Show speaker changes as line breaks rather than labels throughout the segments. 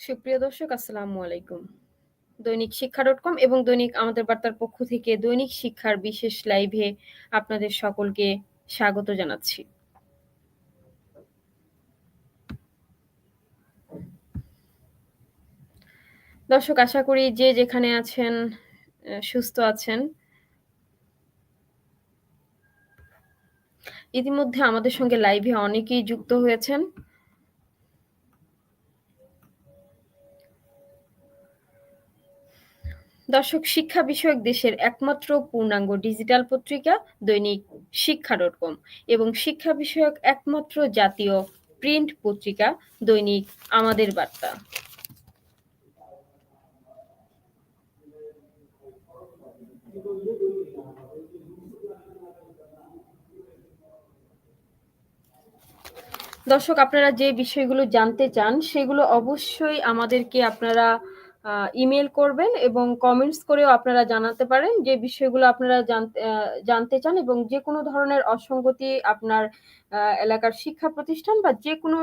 সুপ্রিয় দর্শক, আসসালামু আলাইকুম। দৈনিক শিক্ষা ডট কম এবং দৈনিক আমাদের বার্তার পক্ষ থেকে দৈনিক শিক্ষার বিশেষ লাইভে আপনাদের সকলকে স্বাগত জানাচ্ছি। দর্শক, আশা করি যে যেখানে আছেন সুস্থ আছেন। ইতিমধ্যে আমাদের সঙ্গে লাইভে অনেকেই যুক্ত হয়েছেন। দর্শক, শিক্ষা বিষয়ক দেশের একমাত্র পূর্ণাঙ্গ ডিজিটাল পত্রিকা দৈনিক শিক্ষা ডট কম এবং শিক্ষা বিষয়ক একমাত্র জাতীয় প্রিন্ট পত্রিকা দৈনিক আমাদের বার্তা। দর্শক, আপনারা যে বিষয়গুলো জানতে চান, সেগুলো অবশ্যই আমাদেরকে আপনারা আ ইমেইল করবেন এবং কমেন্টস করেও আপনারা জানাতে পারেন যে বিষয়গুলো আপনারা জানতে চান এবং যে কোনো ধরনের অসঙ্গতি আপনার এলাকার শিক্ষা প্রতিষ্ঠান বা যে কোনো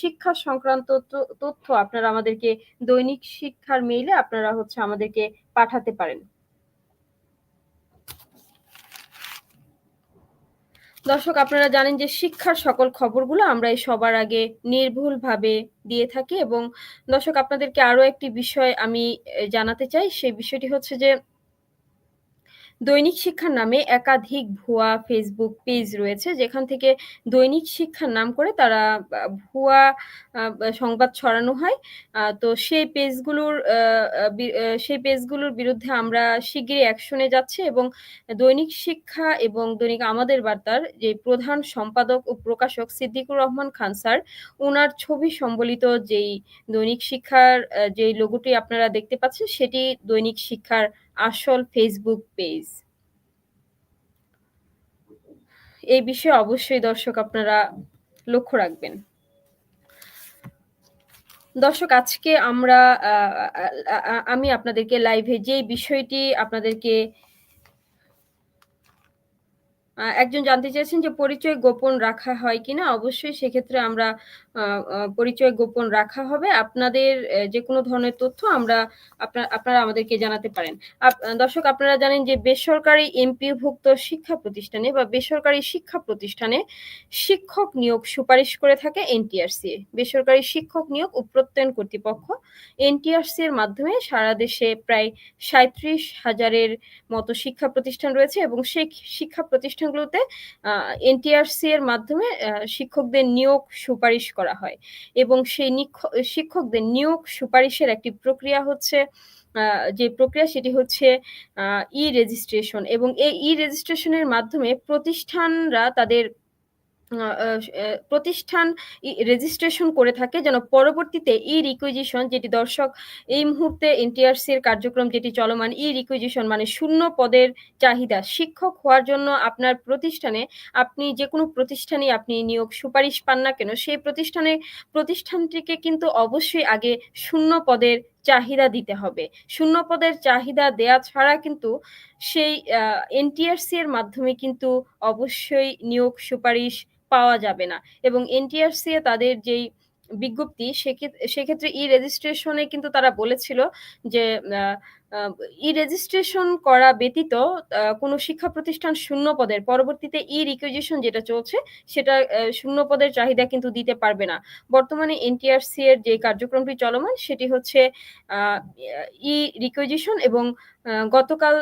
শিক্ষা সংক্রান্ত তথ্য আপনারা আমাদেরকে দৈনিক শিক্ষার মেইলে আপনারা হচ্ছে আমাদেরকে পাঠাতে পারেন। দর্শক, আপনারা জানেন যে শিক্ষার সকল খবরগুলো আমরা এই সবার আগে নির্ভুলভাবে দিয়ে থাকি এবং দর্শক, আপনাদেরকে আরও একটি বিষয় আমি জানাতে চাই। সেই বিষয়টি হচ্ছে যে দৈনিক শিক্ষার নামে একাধিক ভুয়া ফেসবুক পেজ রয়েছে যেখান থেকে দৈনিক শিক্ষার নাম করে তারা ভুয়া সংবাদ ছড়ানো হয়। তো সেই পেজগুলোর সেই পেজগুলোর বিরুদ্ধে আমরা শিগগিরই অ্যাকশনে যাচ্ছি এবং দৈনিক শিক্ষা এবং দৈনিক আমাদের বার্তার যে প্রধান সম্পাদক ও প্রকাশক সিদ্দিকুর রহমান খান স্যার, উনার ছবি সম্বলিত যেই দৈনিক শিক্ষার যেই লোগোটি আপনারা দেখতে পাচ্ছেন সেটি দৈনিক শিক্ষার আসল ফেসবুক পেজ। এই বিষয়ে অবশ্যই দর্শক আপনারা লক্ষ্য রাখবেন। দর্শক, আজকে আমরা আমি আপনাদেরকে লাইভে যেই বিষয়টি আপনাদেরকে একজন জানতে চেয়েছেন যে পরিচয় গোপন রাখা হয় কিনা? অবশ্যই সেক্ষেত্রে আমরা পরিচয় গোপন রাখা হবে। আপনাদের এ যেকোনো ধরনের তথ্য আমরা আপনা আপনারা আমাদেরকে জানাতে পারেন। দর্শক আপনারা জানেন যে বেসরকারি এমপিওভুক্ত শিক্ষা প্রতিষ্ঠানে বা বেসরকারি শিক্ষা প্রতিষ্ঠানে শিক্ষক নিয়োগ সুপারিশ করে থাকে এনটিআরসি। বেসরকারি শিক্ষক নিয়োগ ও প্রত্যয়ন কর্তৃপক্ষ এনটিআরসি এর মাধ্যমে সারা দেশে প্রায় ৩৭,০০০ হাজারের মতো শিক্ষা প্রতিষ্ঠান রয়েছে এবং সেই শিক্ষা প্রতিষ্ঠানগুলোতে এনটিআরসি এর মাধ্যমে শিক্ষকদের নিয়োগ সুপারিশ করা হয়। এবং সেই শিক্ষকদের নিয়োগ সুপারিশের একটি প্রক্রিয়া হচ্ছে যে প্রক্রিয়া সেটি হচ্ছে, আ ই-রেজিস্ট্রেশন এবং এই ই রেজিস্ট্রেশনের মাধ্যমে প্রতিষ্ঠানরা তাদের প্রতিষ্ঠান রেজিস্ট্রেশন করে থাকে যেন পরবর্তীতে ই-রিকুইজিশন যেটি দর্শক এই মুহূর্তে এনটিআরসি এর কার্যক্রম যেটি চলমান ই-রিকুইজিশন মানে শূন্য পদের চাহিদা। শিক্ষক হওয়ার জন্য আপনার প্রতিষ্ঠানে আপনি যেকোনো প্রতিষ্ঠানেই আপনি নিয়োগ সুপারিশ পান না কেন, সেই প্রতিষ্ঠানে প্রতিষ্ঠানটিকে কিন্তু অবশ্যই আগে শূন্য পদের চাহিদা দিতে হবে। শূন্য পদের চাহিদা দেয়া ছাড়া কিন্তু সেই এনটিআরসি এর মাধ্যমে কিন্তু অবশ্যই নিয়োগ সুপারিশ পাওয়া যাবে না এবং এনটিআরসি এ তাদের যেই বিজ্ঞপ্তি, সেক্ষেত, সেক্ষেত্রে ই রেজিস্ট্রেশনে কিন্তু তারা বলেছিল যে আ ই-রেজিস্ট্রেশন করা ব্যতীত কোনো শিক্ষা প্রতিষ্ঠান শূন্য পদের, পরবর্তীতে ই-রিকুইজিশন যেটা চলছে, সেটা শূন্য পদের চাহিদা কিন্তু দিতে পারবে না। বর্তমানে এনটিআরসি এর যে কার্যক্রমটি চলমান, সেটি হচ্ছে ই-রিকুইজিশন এবং গতকাল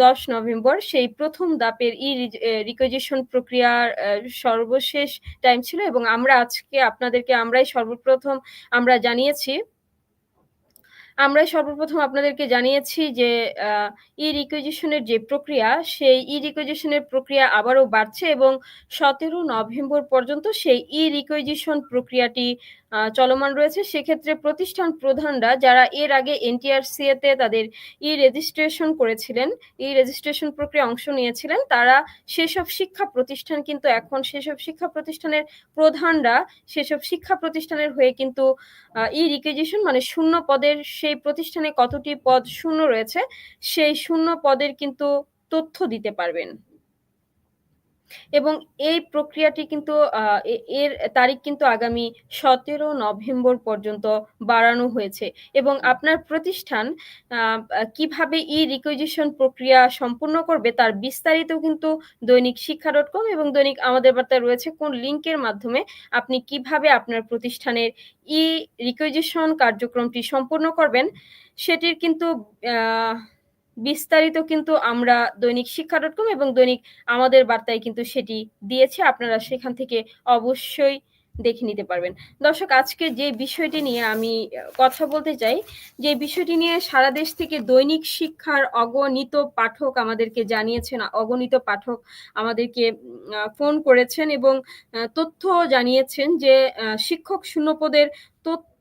১০ নভেম্বর সেই প্রথম দাপের ই-রিজ রিকুইজিশন প্রক্রিয়ার সর্বশেষ টাইম ছিল এবং আমরা আজকে আপনাদেরকে আমরাই সর্বপ্রথম আমরা জানিয়েছি আমরাই সর্বপ্রথম আপনাদেরকে জানিয়েছি যে ই রিকুইজিশনের যে প্রক্রিয়া, সেই ই রিকুইজিশনের প্রক্রিয়া আবারও বাড়ছে এবং ১৭ নভেম্বর পর্যন্ত সেই ই-রিকুইজিশন প্রক্রিয়াটি আ চলমান রয়েছে। সেক্ষেত্রে প্রতিষ্ঠান প্রধানরা যারা এর আগে এনটিআরসি এতে তাদের ই-রেজিস্ট্রেশন করেছিলেন, ই-রেজিস্ট্রেশন প্রক্রিয়া অংশ নিয়েছিলেন, তারা সেসব শিক্ষা প্রতিষ্ঠান কিন্তু এখন সেসব শিক্ষা প্রতিষ্ঠানের প্রধানরা সেসব শিক্ষা প্রতিষ্ঠানের হয়ে কিন্তু ই-রিকুইজিশন মানে শূন্য পদের সেই প্রতিষ্ঠানে কতটি পদ শূন্য রয়েছে, সেই শূন্য পদের কিন্তু তথ্য দিতে পারবেন। এবং এই প্রক্রিয়াটি কিন্তু এর তারিখ কিন্তু আগামী ১৭ নভেম্বর পর্যন্ত বাড়ানো হয়েছে। এবং আপনার প্রতিষ্ঠান কীভাবে ই-রিকুইজিশন প্রক্রিয়া সম্পূর্ণ করবে তার বিস্তারিত কিন্তু দৈনিক শিক্ষা ডট কম এবং দৈনিক আমাদের বার্তায় রয়েছে কোন লিঙ্কের মাধ্যমে আপনি কীভাবে আপনার প্রতিষ্ঠানের ই-রিকুইজিশন কার্যক্রমটি সম্পূর্ণ করবেন, সেটির কিন্তু বিস্তারিত কিন্তু আমরা দৈনিক শিক্ষা ডট কম এবং দৈনিক আমাদের বার্তায় কিন্তু সেটি দিয়েছে আপনারা সেখান থেকে অবশ্যই দেখে নিতে পারবেন। দর্শক আজকে যে বিষয়টি নিয়ে আমি কথা বলতে চাই, যে বিষয়টি নিয়ে সারা দেশ থেকে দৈনিক শিক্ষার অগণিত পাঠক আমাদেরকে জানিয়েছেন, অগণিত পাঠক আমাদেরকে ফোন করেছেন এবং তথ্য জানিয়েছেন যে শিক্ষক শূন্যপদের তথ্য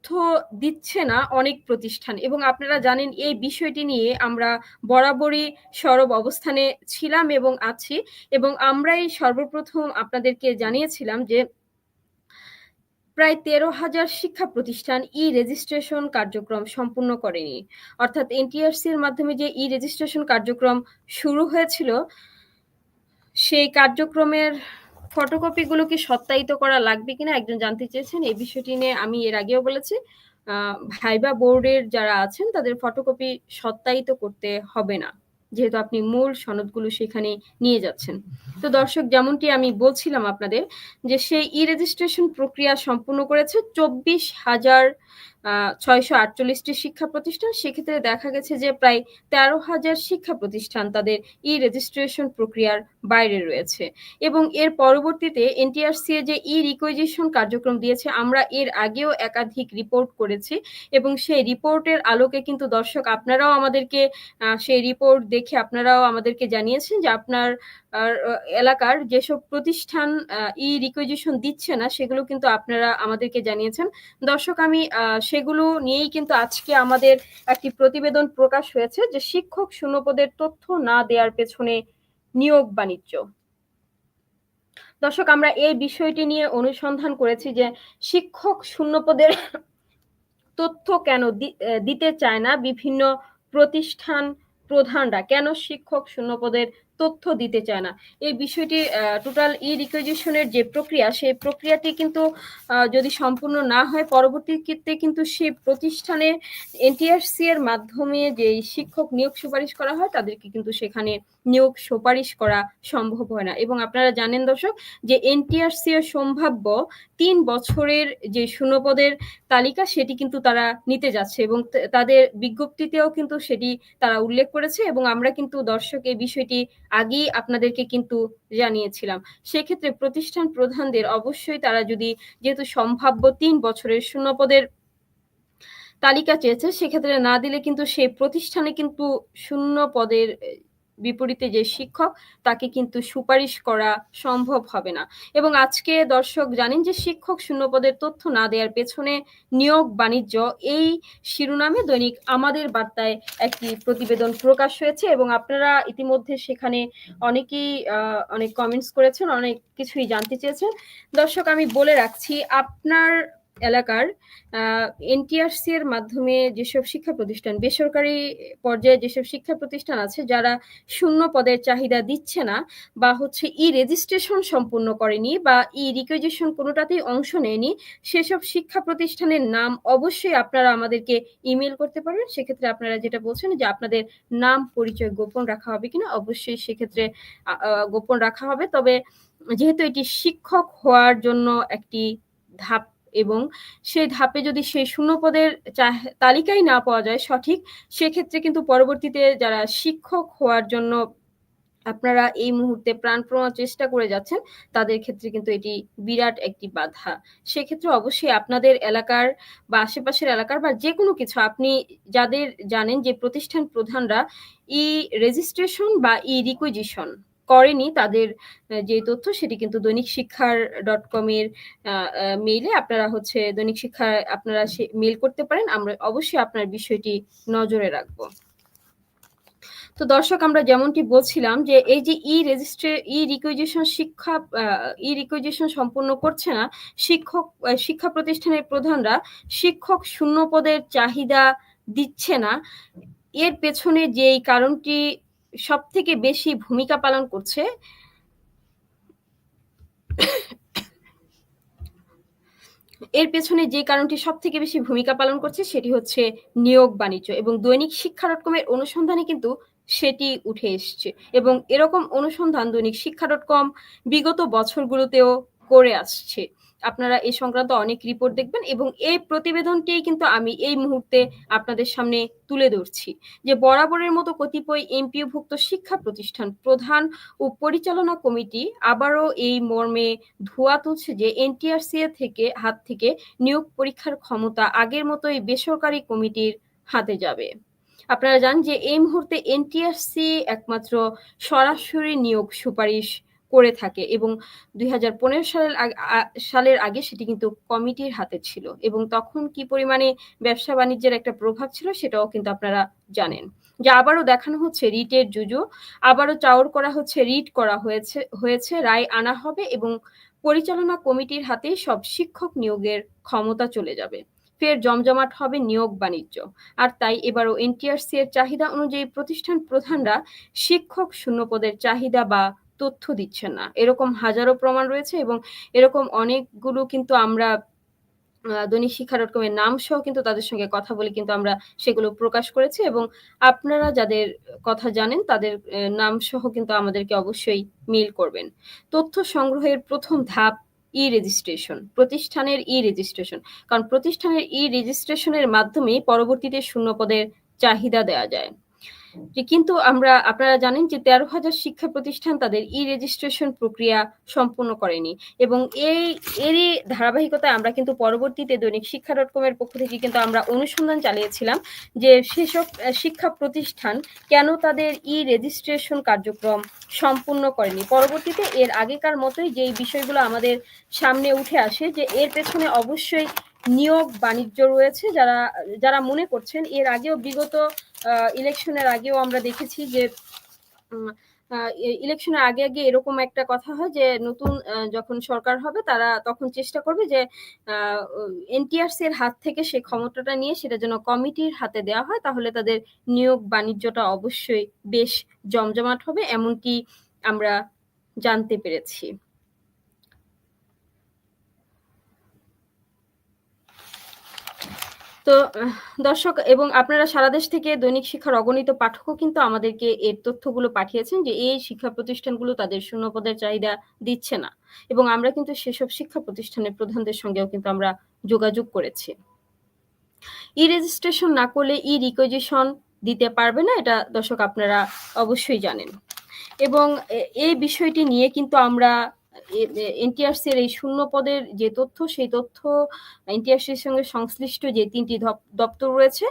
দিচ্ছে না অনেক প্রতিষ্ঠান এবং আপনারা জানেন এই বিষয়টি নিয়ে আমরা বরাবরই সরব অবস্থানে ছিলাম এবং আছি এবং আমরাই সর্বপ্রথম আপনাদেরকে জানিয়েছিলাম যে প্রায় ১৩,০০০ শিক্ষা প্রতিষ্ঠান ই-রেজিস্ট্রেশন কার্যক্রম সম্পূর্ণ করেনি। অর্থাৎ এনটিআরসি এর মাধ্যমে যে ই-রেজিস্ট্রেশন কার্যক্রম শুরু হয়েছিল, সেই কার্যক্রমের ফটোকপি গুলো কি সত্যায়িত করা লাগবে কিনা একজন জানতে চেয়েছেন। এই বিষয়টি নিয়ে আমি এর আগেও বলেছি। ভাইবা বোর্ডের যারা আছেন তাদের ফটোকপি সত্যায়িত করতে হবে না। যেহেতু আপনি মূল সনদগুলো সেখানে নিয়ে যাচ্ছেন। তো দর্শক যেমনটি আমি বলছিলাম আপনাদের যে সেই ই-রেজিস্ট্রেশন প্রক্রিয়া সম্পূর্ণ করেছে ২৪,০০০ আ ৬৪৮ টি শিক্ষা প্রতিষ্ঠান। সেক্ষেত্রে দেখা গেছে যে প্রায় ১৩,০০০ শিক্ষা প্রতিষ্ঠান তাদের ই-রেজিস্ট্রেশন প্রক্রিয়ার বাইরে রয়েছে এবং এর পরবর্তীতে এনটিআরসি যে ই-রিকুইজিশন কার্যক্রম দিয়েছে আমরা এর আগেও একাধিক রিপোর্ট করেছি এবং সেই রিপোর্টের আলোকে কিন্তু দর্শক আপনারাও আমাদেরকে সেই রিপোর্ট দেখে আপনারাও আমাদেরকে জানিয়েছেন যে আপনার এলাকার যেসব প্রতিষ্ঠান ই-রিকুইজিশন দিচ্ছে না সেগুলো কিন্তু আপনারা আমাদেরকে জানিয়েছেন। দর্শক আমি সেগুলো নিয়েই কিন্তু আজকে আমাদের একটি প্রতিবেদন প্রকাশ হয়েছে যে শিক্ষক শূন্যপদের তথ্য না দেয়ার পেছনে নিয়োগ বাণিজ্য। দর্শক, আমরা এই বিষয়টি নিয়ে অনুসন্ধান করেছি যে শিক্ষক শূন্যপদের তথ্য কেন দিতে চায় না বিভিন্ন প্রতিষ্ঠান প্রধানরা? কেন শিক্ষক শূন্যপদের তথ্য দিতে চায় না? এই বিষয়টি টোটাল ই রিকুইজিশনের যে প্রক্রিয়া, সেই প্রক্রিয়াটি কিন্তু যদি সম্পূর্ণ না হয় পরবর্তী ক্ষেত্রে কিন্তু সেই প্রতিষ্ঠানে এনটিআরসি এর মাধ্যমে যে শিক্ষক নিয়োগ সুপারিশ করা হয় তাদেরকে কিন্তু সেখানে নিয়োগ সুপারিশ করা সম্ভব হয় না এবং আপনারা জানেন দর্শক যে এনটিআরসি এর সম্ভাব্য তিন বছরের যে শূন্যপদের তালিকা সেটি কিন্তু তারা নিতে যাচ্ছে এবং তাদের বিজ্ঞপ্তিতেও কিন্তু সেটি তারা উল্লেখ করেছে এবং আমরা কিন্তু দর্শক এই বিষয়টি আগেই আপনাদেরকে কিন্তু জানিয়েছিলাম। সেক্ষেত্রে প্রতিষ্ঠান প্রধানদের অবশ্যই তারা যদি যেহেতু সম্ভাব্য তিন বছরের শূন্যপদের তালিকা চেয়েছে, সেক্ষেত্রে না দিলে কিন্তু সেই প্রতিষ্ঠানে কিন্তু শূন্য পদের বিপরীতে যে শিক্ষক তাকে কিন্তু সুপারিশ করা সম্ভব হবে না এবং আজকে দর্শক জানেন যে শিক্ষক শূন্যপদের তথ্য না দেওয়ার পেছনে নিয়োগ বাণিজ্য এই শিরোনামে দৈনিক আমাদের বার্তায় একটি প্রতিবেদন প্রকাশ হয়েছে এবং আপনারা ইতিমধ্যে সেখানে অনেকেই অনেক কমেন্টস করেছেন, অনেক কিছুই জানতে চেয়েছেন। দর্শক আমি বলে রাখছি আপনার এলাকার এনটিআরসি এর মাধ্যমে যেসব শিক্ষা প্রতিষ্ঠান বেসরকারি পর্যায়ে যেসব শিক্ষা প্রতিষ্ঠান আছে যারা শূন্য পদের চাহিদা দিচ্ছে না বা হচ্ছে ই-রেজিস্ট্রেশন সম্পূর্ণ করেনি বা ই-রিকুইজিশন কোনোটাতেই অংশ নেয়নি, সেসব শিক্ষা প্রতিষ্ঠানের নাম অবশ্যই আপনারা আমাদেরকে ইমেল করতে পারবেন। সেক্ষেত্রে আপনারা যেটা বলছেন যে আপনাদের নাম পরিচয় গোপন রাখা হবে কিনা? অবশ্যই সেক্ষেত্রে গোপন রাখা হবে। তবে যেহেতু এটি শিক্ষক হওয়ার জন্য একটি ধাপ এবং সেই ধাপে যদি সেই শূন্যপদের তালিকাই না পাওয়া যায় সঠিক, সেক্ষেত্রে কিন্তু পরবর্তীতে যারা শিক্ষক হওয়ার জন্য আপনারা এই মুহূর্তে প্রাণপণ চেষ্টা করে যাচ্ছেন, তাদের ক্ষেত্রে কিন্তু এটি বিরাট একটি বাধা। সেক্ষেত্রে অবশ্যই আপনাদের এলাকার বা আশেপাশের এলাকার বা যে কোনো কিছু আপনি যাদের জানেন যে প্রতিষ্ঠান প্রধানরা ই-রেজিস্ট্রেশন বা ই-রিকুইজিশন করেনি তাদের যে তথ্য সেটি কিন্তু দৈনিক শিক্ষার ডট কম এর মেইলে আপনারা হচ্ছে দৈনিক শিক্ষায় আপনারা সে মেইল করতে পারেন। আমরা অবশ্যই আপনার বিষয়টি নজরে রাখব। তো দর্শক আমরা যেমনটি বলছিলাম যে এই যে ই-রেজিস্ট্রে ই-রিকুইজিশন শিক্ষা আ ই-রিকুইজিশন সম্পূর্ণ করছে না, শিক্ষক শিক্ষা প্রতিষ্ঠানের প্রধানরা শিক্ষক শূন্য পদের চাহিদা দিচ্ছে না। এর পেছনে যেই কারণটি সবথেকে বেশি ভূমিকা পালন করছে? এর পেছনে যে কারণটি সব থেকে বেশি ভূমিকা পালন করছে সেটি হচ্ছে নিয়োগ বাণিজ্য এবং দৈনিক শিক্ষা ডট কমের অনুসন্ধানে কিন্তু সেটি উঠে এসছে এবং এরকম অনুসন্ধান দৈনিক শিক্ষা ডট কম বিগত বছরগুলোতেও করে আসছে। আপনারা এই সংক্রান্ত অনেক রিপোর্ট দেখবেন এবং এই প্রতিবেদনটি কিন্তু আমি এই মুহূর্তে আপনাদের সামনে তুলে ধরছি। যে বরাবরের মতো কতিপয় এমপিওভুক্ত শিক্ষা প্রতিষ্ঠান প্রধান ও পরিচালনা কমিটি আবারও এই মর্মে ধোয়া তুলছে যে এনটিআরসি থেকে, হাত থেকে নিয়োগ পরীক্ষার ক্ষমতা আগের মতোই বেসরকারি কমিটির হাতে যাবে। আপনারা জান যে এই মুহূর্তে এনটিআরসি একমাত্র সরাসরি নিয়োগ সুপারিশ করে থাকে এবং দুই হাজার পনেরো সালের সালের আগে সেটি কিন্তু কমিটির হাতে ছিল এবং তখন কি পরিমাণে ব্যবসা বাণিজ্যের একটা প্রভাব ছিল সেটাও কিন্তু আপনারা জানেন। যে আবারও দেখানো হচ্ছে রিটের জুজু, আবারও চাওর করা হচ্ছে, রিট করা হয়েছে হয়েছে, রায় আনা হবে এবং পরিচালনা কমিটির হাতে সব শিক্ষক নিয়োগের ক্ষমতা চলে যাবে। ফের জমজমাট হবে নিয়োগ বাণিজ্য। আর তাই এবারও এনটিআরসি এর চাহিদা অনুযায়ী প্রতিষ্ঠান প্রধানরা শিক্ষক শূন্যপদের চাহিদা বা তথ্য দিচ্ছেন না। এরকম হাজারো প্রমাণ রয়েছে এবং এরকম অনেকগুলো কিন্তু আমরা দৈনিক শিক্ষা ডট কমের নাম সহ কিন্তু তাদের সঙ্গে কথা বলে কিন্তু আমরা সেগুলো প্রকাশ করেছি এবং আপনারা যাদের কথা জানেন তাদের নাম সহ কিন্তু আমাদেরকে অবশ্যই মেইল করবেন। তথ্য সংগ্রহের প্রথম ধাপ ই রেজিস্ট্রেশন প্রতিষ্ঠানের ই রেজিস্ট্রেশন কারণ প্রতিষ্ঠানের ই রেজিস্ট্রেশনের মাধ্যমে পরবর্তীতে শূন্য পদের চাহিদা দেওয়া যায়। যে কিন্তু আমরা, আপনারা জানেন যে তেরো হাজার শিক্ষা প্রতিষ্ঠান তাদের ই রেজিস্ট্রেশন প্রক্রিয়া সম্পূর্ণ করেনি। এবং এই, এরই ধারাবাহিকতায় আমরা কিন্তু পরবর্তীতে দৈনিক শিক্ষা ডট কমের পক্ষ থেকে কিন্তু আমরা অনুসন্ধান চালিয়েছিলাম যে সেসব শিক্ষা প্রতিষ্ঠান কেন তাদের ই রেজিস্ট্রেশন কার্যক্রম সম্পূর্ণ করেনি। পরবর্তীতে এর আগেকার মতোই যেই বিষয়গুলো আমাদের সামনে উঠে আসে যে এর পেছনে অবশ্যই নিয়োগ বাণিজ্য রয়েছে যারা যারা মনে করছেন, এর আগেও বিগত ইলেকশনের আগেও আমরা দেখেছি যে ইলেকশনের আগে আগে এরকম একটা কথা হয় যে, নতুন যখন সরকার হবে তারা তখন চেষ্টা করবে যে এনটিআরসি এর হাত থেকে সে ক্ষমতাটা নিয়ে সেটা যেন কমিটির হাতে দেওয়া হয়, তাহলে তাদের নিয়োগ বাণিজ্যটা অবশ্যই বেশ জমজমাট হবে এমনটি আমরা জানতে পেরেছি। তো, দর্শক, এবং আপনারা সারা দেশ থেকে দৈনিক শিক্ষার অগণিত পাঠকও কিন্তু আমাদেরকে এর তথ্যগুলো পাঠিয়েছেন যে এই শিক্ষা প্রতিষ্ঠানগুলো তাদের শূন্যপদের চাহিদা দিচ্ছে না। এবং আমরা কিন্তু সেসব শিক্ষা প্রতিষ্ঠানের প্রধানদের সঙ্গেও কিন্তু আমরা যোগাযোগ করেছি। ই রেজিস্ট্রেশন না করলে ই রিকোজিশন দিতে পারবে না, এটা দর্শক আপনারা অবশ্যই জানেন। এবং এই বিষয়টি নিয়ে কিন্তু আমরা এনটিআরসি এর এই শূন্য পদের যে তথ্য, সেই তথ্য এনটিআরসির সঙ্গে সংশ্লিষ্ট যে তিনটি দপ্তর রয়েছে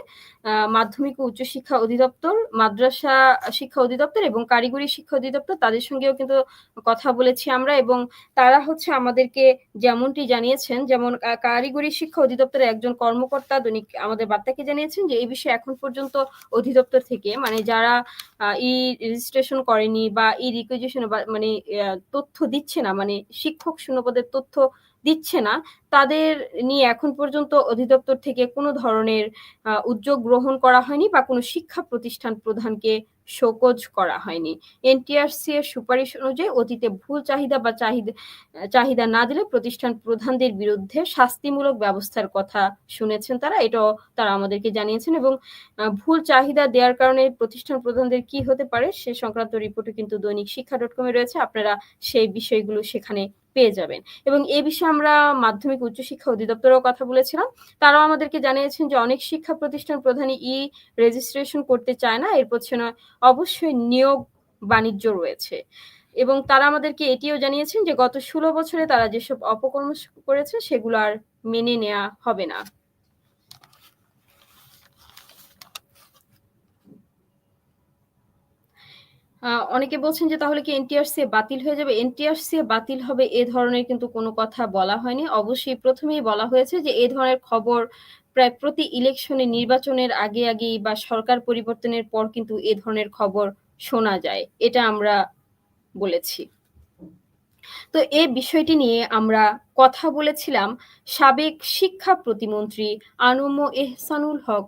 মাধ্যমিক ও উচ্চশিক্ষা অধিদপ্তর, মাদ্রাসা শিক্ষা অধিদপ্তর এবং কারিগরি শিক্ষা অধিদপ্তর, তাদের সঙ্গেও কিন্তু কথা বলেছি আমরা এবং তারা হচ্ছে আমাদেরকে যেমনটি জানিয়েছেন, যেমন কারিগরি শিক্ষা অধিদপ্তরের একজন কর্মকর্তা দৈনিক আমাদের বার্তাকে জানিয়েছেন যে এই বিষয়ে এখন পর্যন্ত অধিদপ্তর থেকে মানে যারা ই রেজিস্ট্রেশন করেনি বা ই রিকুইজিশন মানে তথ্য দিচ্ছে না মানে শিক্ষক শূন্যপদের তথ্য দিচ্ছে না। তাদের নিয়ে এখন পর্যন্ত অধিদপ্তর থেকে কোনো ধরনের উদ্যোগ গ্রহণ করা হয়নি বা কোনো শিক্ষা প্রতিষ্ঠান প্রধানকে শোকজ করা হয়নি। এনটিআরসি এর সুপারিশ অনুযায়ী অতীতে ভুল চাহিদা বা চাহিদা চাহিদা না দিলে প্রতিষ্ঠান প্রধানদের বিরুদ্ধে শাস্তিমূলক ব্যবস্থার কথা শুনেছেন তারা। এটাও তারা আমাদেরকে জানিয়েছেন এবং ভুল চাহিদা দেওয়ার কারণে প্রতিষ্ঠান প্রধানদের কি হতে পারে সে সংক্রান্ত রিপোর্টও কিন্তু দৈনিক শিক্ষা ডট কমে রয়েছে। আপনারা সেই বিষয়গুলো সেখানে পেয়ে যাবেন। এবং এ বিষয়ে আমরা মাধ্যমিক উচ্চশিক্ষা অধিদপ্তরেও কথা বলেছিলাম। তারাও আমাদেরকে জানিয়েছেন যে অনেক শিক্ষা প্রতিষ্ঠান প্রধানই ই রেজিস্ট্রেশন করতে চায় না এর পেছনে অবশ্যই নিয়োগ বাণিজ্য রয়েছে। এবং তারা আমাদেরকে এটিও জানিয়েছেন যে গত ষোলো বছরে তারা যেসব অপকর্ম করেছে সেগুলো আর মেনে নেওয়া হবে না। অনেকে বলছেন যে তাহলে কি এনটিআরসি বাতিল হয়ে যাবে? এনটিআরসি বাতিল হবে এ ধরনের কিন্তু কোনো কথা বলা হয়নি। অবশ্যই প্রথমেই বলা হয়েছে যে এ ধরনের খবর প্রায় প্রতি ইলেকশনে নির্বাচনের আগে আগেই বা সরকার পরিবর্তনের পর কিন্তু এ ধরনের খবর শোনা যায়। এটা আমরা বলেছি। তো এ বিষয়টি নিয়ে আমরা কথা বলেছিলাম সাবেক শিক্ষা প্রতিমন্ত্রী আনুম এহসানুল হক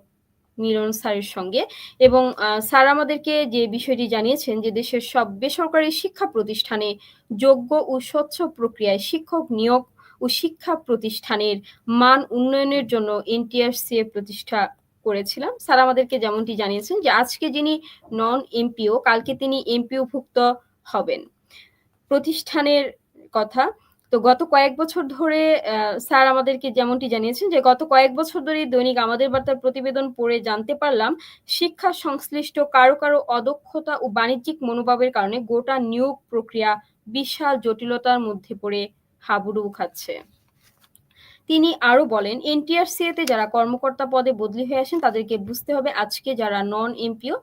মিলন স্যারের সঙ্গে এবং স্যার আমাদেরকে যে বিষয়টি জানিয়েছেন যে দেশের সব বেসরকারি শিক্ষা প্রতিষ্ঠানে যোগ্য ও স্বচ্ছ প্রক্রিয়ায় শিক্ষক নিয়োগ ও শিক্ষা প্রতিষ্ঠানের মান উন্নয়নের জন্য এনটিআরসিএ প্রতিষ্ঠা করেছিলাম। স্যার আমাদেরকে যেমনটি জানিয়েছেন যে আজকে যিনি নন এমপিও, কালকে তিনি এমপিওভুক্ত হবেন। প্রতিষ্ঠানের কথা তো গত কয়েক বছর ধরে স্যার আমাদেরকে যেমনটি জানিয়েছেন যে গত কয়েক বছর ধরেই দৈনিক আমাদের বার্তার প্রতিবেদন পড়ে জানতে পারলাম শিক্ষা সংশ্লিষ্ট কারও, কারও অদক্ষতা ও বাণিজ্যিক মনোভাবের কারণে গোটা নিয়োগ প্রক্রিয়া বিশাল জটিলতার মধ্যে পড়ে হাবুডুবু খাচ্ছে। তিনি আরও বলেন এনটিআরসিএ তে যারা কর্মকর্তা পদে বদলি হয়ে আসেন তাদেরকে বুঝতে হবে আজকে যারা নন এমপিও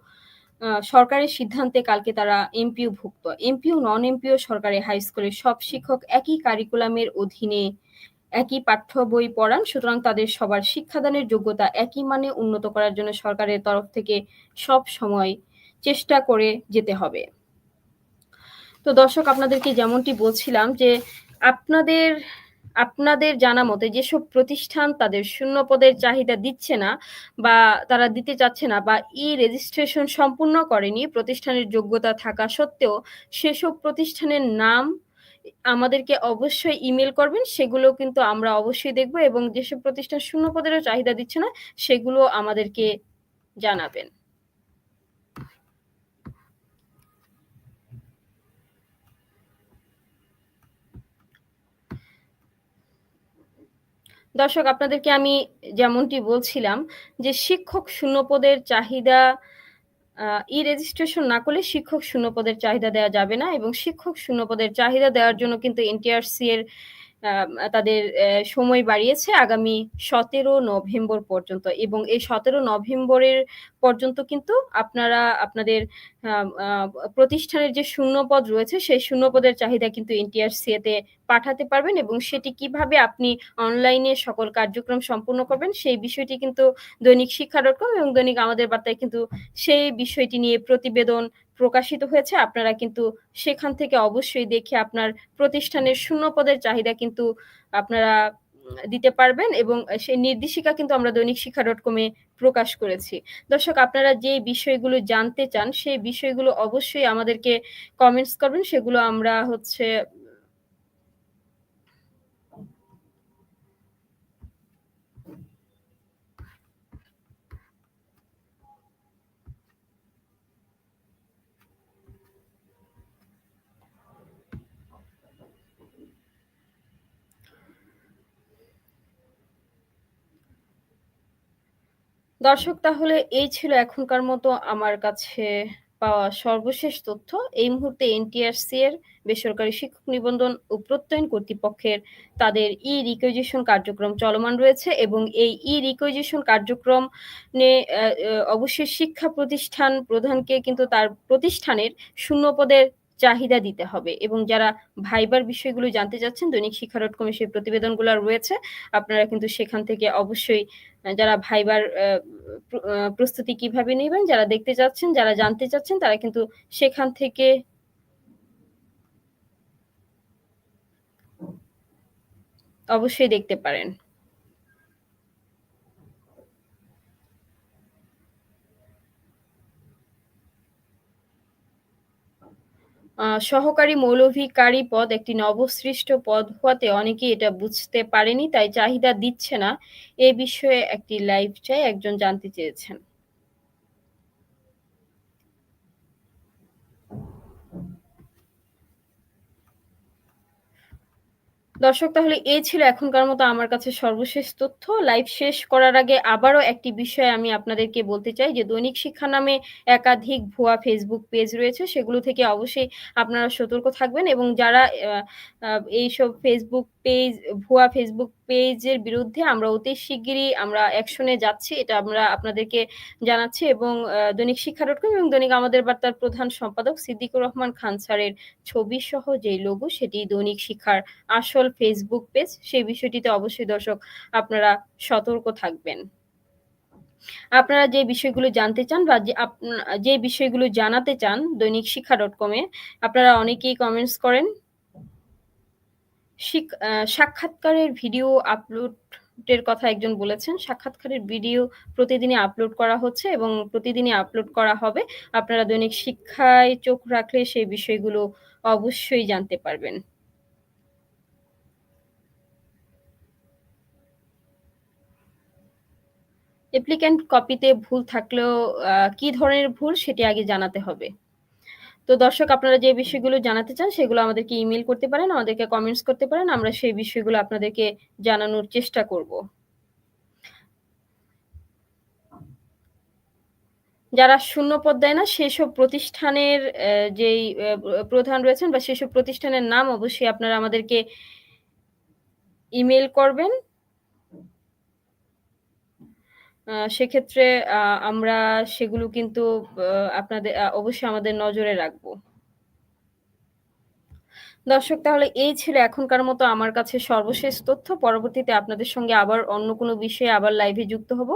সরকারের সিদ্ধান্তে কালকে তারা এমপিওভুক্ত। এমপিও, নন এমপিও সরকারি হাই স্কুলের সব শিক্ষক একই কারিকুলামের অধীনে একই পাঠ্য বই পড়ান। সুতরাং তাদের সবার শিক্ষাদানের যোগ্যতা একই মানে উন্নত করার জন্য সরকারের তরফ থেকে সবসময় চেষ্টা করে যেতে হবে। তো দর্শক আপনাদেরকে যেমনটি বলছিলাম যে আপনাদের আপনাদের জানা মতে যেসব প্রতিষ্ঠান তাদের শূন্য পদের চাহিদা দিচ্ছে না বা তারা দিতে চাচ্ছে না বা ই-রেজিস্ট্রেশন সম্পূর্ণ করেনি, প্রতিষ্ঠানের যোগ্যতা থাকা সত্ত্বেও সেসব প্রতিষ্ঠানের নাম আমাদেরকে অবশ্যই ইমেল করবেন। সেগুলো কিন্তু আমরা অবশ্যই দেখব এবং যেসব প্রতিষ্ঠান শূন্য পদেরও চাহিদা দিচ্ছে না, সেগুলো আমাদেরকে জানাবেন। দর্শক, আপনাদেরকে আমি যেমনটি বলছিলাম যে শিক্ষক শূন্যপদের চাহিদা, আ ই-রেজিস্ট্রেশন না করলে শিক্ষক শূন্যপদের চাহিদা দেওয়া যাবে না এবং শিক্ষক শূন্যপদের চাহিদা দেওয়ার জন্য কিন্তু এনটিআরসি এর তাদের সময় বাড়িয়েছে আগামী ১৭ নভেম্বর পর্যন্ত। এবং এই ১৭ নভেম্বরের পর্যন্ত কিন্তু আপনারা, আপনাদের প্রতিষ্ঠানের যে শূন্য পদ রয়েছে, সেই শূন্য পদের চাহিদা কিন্তু এনটিআরসিএ তে পাঠাতে পারবেন এবং সেটি কীভাবে আপনি অনলাইনে সকল কার্যক্রম সম্পূর্ণ করবেন, সেই বিষয়টি কিন্তু দৈনিক শিক্ষা.com এবং দৈনিক আমাদের বার্তায় কিন্তু সেই বিষয়টি নিয়ে প্রতিবেদন প্রকাশিত হয়েছে। আপনারা কিন্তু সেখান থেকে অবশ্যই দেখে আপনার প্রতিষ্ঠানের শূন্য পদের চাহিদা কিন্তু আপনারা দিতে পারবেন এবং সেই নির্দেশিকা কিন্তু আমরা দৈনিক শিক্ষা ডট কমে প্রকাশ করেছি। দর্শক, আপনারা যে বিষয়গুলো জানতে চান, সেই বিষয়গুলো অবশ্যই আমাদেরকে কমেন্টস করবেন। সেগুলো আমরা হচ্ছে দর্শক, তাহলে এই ছিল এখনকার মতো আমার কাছে পাওয়া সর্বশেষ তথ্য। এই মুহূর্তে এনটিআরসি এর বেসরকারি শিক্ষক নিবন্ধন ও প্রত্যয়ন কর্তৃপক্ষের তাদের ই-রিকুইজিশন কার্যক্রম চলমান রয়েছে এবং এই নিয়ে অ্যা অ্যা অবশ্যই শিক্ষা প্রতিষ্ঠান প্রধানকে কিন্তু তার প্রতিষ্ঠানের শূন্য পদের চাহিদা দিতে হবে এবং যারা ভাইবার বিষয়গুলো জানতে চাচ্ছেন দৈনিক শিক্ষা.com এ সেই প্রতিবেদনগুলা রয়েছে। আপনারা কিন্তু সেখান থেকে অবশ্যই যারা ভাইবার প্রস্তুতি কীভাবে নেবেন যারা দেখতে চাচ্ছেন, যারা জানতে চাচ্ছেন তারা কিন্তু সেখান থেকে অবশ্যই দেখতে পারেন। সহকারী মৌলভিকারী পদ একটি নবসৃষ্ট পদ হওয়াতে অনেকেই এটা বুঝতে পারেনি, তাই চাহিদা দিচ্ছে না। এ বিষয়ে একটি লাইভ চাই একজন জানতে চেয়েছেন। দর্শক, তাহলে এই ছিল এখনকার মতো আমার কাছে সর্বশেষ তথ্য। লাইভ শেষ করার আগে আবারও একটি বিষয় আমি আপনাদেরকে বলতে চাই যে, দৈনিক শিক্ষা নামে একাধিক ভুয়া ফেসবুক পেজ রয়েছে। সেগুলো থেকে অবশ্যই আপনারা সতর্ক থাকবেন এবং যারা এইসব ফেসবুক পেজ ভুয়া ফেসবুক পেজের বিরুদ্ধে আমরা অতি শিগগিরই আমরা অ্যাকশনে যাচ্ছি। এটা আমরা আপনাদেরকে জানাচ্ছি এবং দৈনিক শিক্ষা দৈনিক শিক্ষা.com এবং দৈনিক আমাদের বার্তার প্রধান সম্পাদক সিদ্দিকুর রহমান খান স্যারের ছবি সহ যেই লোগো সেটি দৈনিক শিক্ষার আসল ফেসবুক পেজ। সেই বিষয়টিতে অবশ্যই দর্শক আপনারা সতর্ক থাকবেন। আপনারা যে বিষয়গুলো জানতে চান বা যে বিষয়গুলো জানাতে চান দৈনিক শিক্ষা.com এ আপনারা অনেকেই কমেন্টস করেন। সাক্ষাৎকারের ভিডিও আপলোড টের কথা একজন বলেছেন, সাক্ষাৎকারের ভিডিও প্রতিদিনই আপলোড করা হচ্ছে এবং প্রতিদিনই আপলোড করা হবে। আপনারা দৈনিক শিক্ষায় চোখ রাখলে সেই বিষয়গুলো অবশ্যই জানতে পারবেন। অ্যাপ্লিক্যান্ট কপিতে ভুল থাকলেও কি ধরনের ভুল সেটি আগে জানাতে হবে। তো দর্শক আপনারা যে বিষয়গুলো জানাতে চান সেগুলো আমাদেরকে ইমেল করতে পারেন, আমাদেরকে কমেন্টস করতে পারেন। আমরা সেই বিষয়গুলো আপনাদেরকে জানানোর চেষ্টা করব। যারা শূন্যপদ দেয় না সেসব প্রতিষ্ঠানের যেই প্রধান রয়েছেন বা সেসব প্রতিষ্ঠানের নাম অবশ্যই আপনারা আমাদেরকে ইমেল করবেন। সেক্ষেত্রে আমরা সেগুলো কিন্তু আপনাদের অবশ্যই আমাদের নজরে রাখব। দর্শক তাহলে এই ছিল এখনকার মতো আমার কাছে সর্বশেষ তথ্য। পরবর্তীতে আপনাদের সঙ্গে আবার অন্য কোনো বিষয়ে আবার লাইভে যুক্ত হব।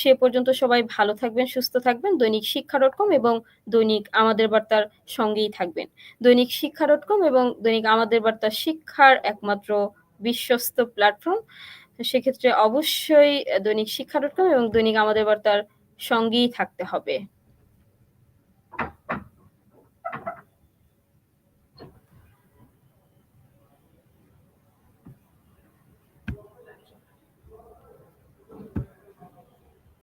সে পর্যন্ত সবাই ভালো থাকবেন, সুস্থ থাকবেন। দৈনিক শিক্ষা ডট কম এবং দৈনিক আমাদের বার্তার সঙ্গেই থাকবেন। দৈনিক শিক্ষা ডট কম এবং দৈনিক আমাদের বার্তা শিক্ষার একমাত্র বিশ্বস্ত প্ল্যাটফর্ম। সেক্ষেত্রে অবশ্যই দৈনিক শিক্ষা ডট কম এবং দৈনিক আমাদের বার্তার সঙ্গেই থাকতে হবে।